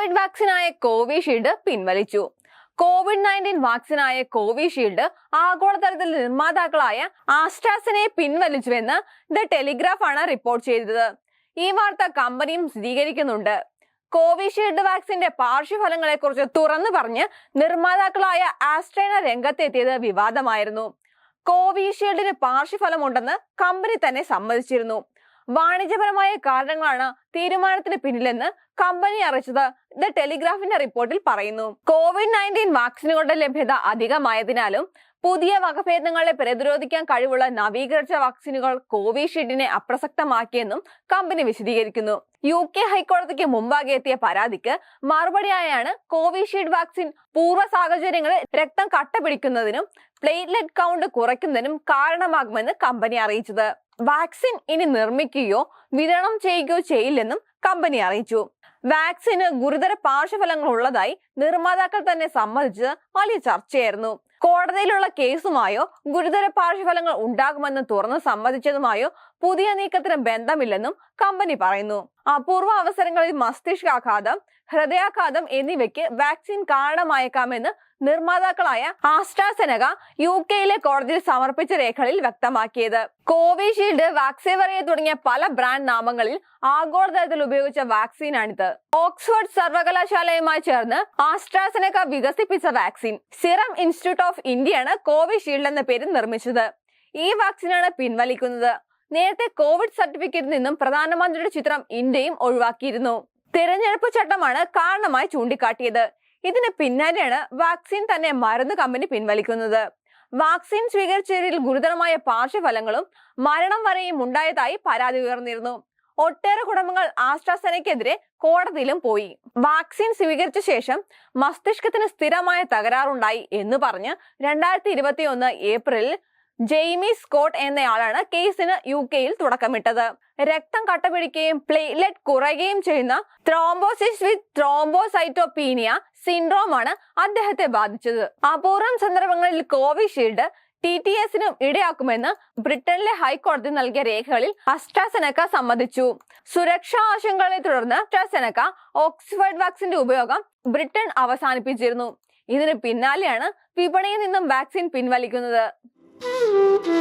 Covid വാക്സിനായ Covishield പിൻവലിച്ചു. Covid nineteen വാക്സിനായ കോവിഷീൽഡ് ആഗോളതലത്തിൽ നിർമ്മാതാക്കളായ ആസ്ട്രാസിനെ പിൻവലിച്ചുവെന്ന് ദ ടെലിഗ്രാഫ് ആണ് റിപ്പോർട്ട് ചെയ്തത്. ഈ വാർത്ത കമ്പനിയും സ്ഥിരീകരിക്കുന്നുണ്ട്. കോവിഷീൽഡ് വാക്സിന്റെ പാർശ്വഫലങ്ങളെ കുറിച്ച് തുറന്നു പറഞ്ഞ് നിർമ്മാതാക്കളായ ആസ്ട്രേന രംഗത്തെത്തിയത് വിവാദമായിരുന്നു. കോവിഷീൽഡിന് പാർശ്വഫലമുണ്ടെന്ന് കമ്പനി തന്നെ സമ്മതിച്ചിരുന്നു. വാണിജ്യപരമായ കാരണങ്ങളാണ് തീരുമാനത്തിന് പിന്നിലെന്ന് കമ്പനി അറിയിച്ചത്. ദ ടെലിഗ്രാഫിന്റെ റിപ്പോർട്ടിൽ പറയുന്നു കോവിഡ് നയന്റീൻ വാക്സിനുകളുടെ ലഭ്യത അധികമായതിനാലും പുതിയ വകഭേദങ്ങളെ പ്രതിരോധിക്കാൻ കഴിവുള്ള നവീകരിച്ച വാക്സിനുകൾ കോവിഷീൽഡിനെ അപ്രസക്തമാക്കിയെന്നും കമ്പനി വിശദീകരിക്കുന്നു. യു കെ ഹൈക്കോടതിക്ക് മുമ്പാകെ എത്തിയ പരാതിക്ക് മറുപടിയായാണ് കോവിഷീൽഡ് വാക്സിൻ പൂർവ സാഹചര്യങ്ങളിൽ രക്തം കട്ടപിടിക്കുന്നതിനും പ്ലേറ്റ്ലെറ്റ് കൗണ്ട് കുറയ്ക്കുന്നതിനും കാരണമാകുമെന്ന് കമ്പനി അറിയിച്ചത്. വാക്സിൻ ഇനി നിർമ്മിക്കുകയോ വിതരണം ചെയ്യുകയോ ചെയ്യില്ലെന്നും കമ്പനി അറിയിച്ചു. വാക്സിന് ഗുരുതര പാർശ്വഫലങ്ങൾ ഉള്ളതായി നിർമ്മാതാക്കൾ തന്നെ സമ്മതിച്ചത് വലിയ ചർച്ചയായിരുന്നു. കോടതിയിലുള്ള കേസുമായോ ഗുരുതര പാർശ്വഫലങ്ങൾ ഉണ്ടാകുമെന്ന് തുറന്ന് സമ്മതിച്ചതുമായോ പുതിയ നീക്കത്തിന് ബന്ധമില്ലെന്നും കമ്പനി പറയുന്നു. അപൂർവ അവസരങ്ങളിൽ മസ്തിഷ്കാഘാതം ഹൃദയാഘാതം എന്നിവയ്ക്ക് വാക്സിൻ കാരണമായേക്കാമെന്ന് നിർമ്മാതാക്കളായ ആസ്ട്രാസെനക യു കെയിലെ കോടതിയിൽ സമർപ്പിച്ച രേഖകളിൽ വ്യക്തമാക്കിയത്. കോവിഷീൽഡ് വാക്സിവറിയ തുടങ്ങിയ പല ബ്രാൻഡ് നാമങ്ങളിൽ ആഗോളതലത്തിൽ ഉപയോഗിച്ച വാക്സിനാണിത്. ഓക്സ്ഫോർഡ് സർവകലാശാലയുമായി ചേർന്ന് ആസ്ട്രാസെനക വികസിപ്പിച്ച വാക്സിൻ സിറം ഇൻസ്റ്റിറ്റ്യൂട്ട് ഓഫ് ഇന്ത്യയാണ് കോവിഷീൽഡ് എന്ന പേര് നിർമ്മിച്ചത്. ഈ വാക്സിനാണ് പിൻവലിക്കുന്നത്. നേരത്തെ കോവിഡ് സർട്ടിഫിക്കറ്റിൽ നിന്നും പ്രധാനമന്ത്രിയുടെ ചിത്രം ഇന്ത്യയും ഒഴിവാക്കിയിരുന്നു. തിരഞ്ഞെടുപ്പ് ചട്ടമാണ് കാരണമായി ചൂണ്ടിക്കാട്ടിയത്. ഇതിന് പിന്നാലെയാണ് വാക്സിൻ തന്നെ മരുന്ന് കമ്പനി പിൻവലിക്കുന്നത്. വാക്സിൻ സ്വീകരിച്ചവരിൽ ഗുരുതരമായ പാർശ്വഫലങ്ങളും മരണം വരെയും ഉണ്ടായതായി പരാതി ഉയർന്നിരുന്നു. ഒട്ടേറെ കുടുംബങ്ങൾ ആസ്ട്രാസെനയ്ക്കെതിരെ കോടതിയിലും പോയി. വാക്സിൻ സ്വീകരിച്ച ശേഷം മസ്തിഷ്കത്തിന് സ്ഥിരമായ തകരാറുണ്ടായി എന്ന് പറഞ്ഞ് രണ്ടായിരത്തി ഇരുപത്തി ഒന്ന് ഏപ്രിലിൽ ജെയ്മി സ്കോട്ട് എന്നയാളാണ് കേസിന് യു കെയിൽ തുടക്കമിട്ടത്. രക്തം കട്ടപിടിക്കുകയും പ്ലേറ്റ്ലെറ്റ് കുറയുകയും ചെയ്യുന്ന ത്രോംബോസിസ് വിത്ത് ത്രോംബോസൈറ്റോപീനിയ സിൻഡ്രോം ആണ് അദ്ദേഹത്തെ ബാധിച്ചത്. അപൂർവം സന്ദർഭങ്ങളിൽ കോവിഷീൽഡ് ടി ടി എസിനും ഇടയാക്കുമെന്ന് ബ്രിട്ടനിലെ ഹൈക്കോടതി നൽകിയ രേഖകളിൽ അസ്ട്രാസെനക്ക സമ്മതിച്ചു. സുരക്ഷാ ആശങ്കകളെ തുടർന്ന് അസ്ട്രാസെനക്ക ഓക്സ്ഫോർഡ് വാക്സിന്റെ ഉപയോഗം ബ്രിട്ടൻ അവസാനിപ്പിച്ചിരുന്നു. ഇതിന് പിന്നാലെയാണ് വിപണിയിൽ നിന്നും വാക്സിൻ പിൻവലിക്കുന്നത്. Mm-hmm.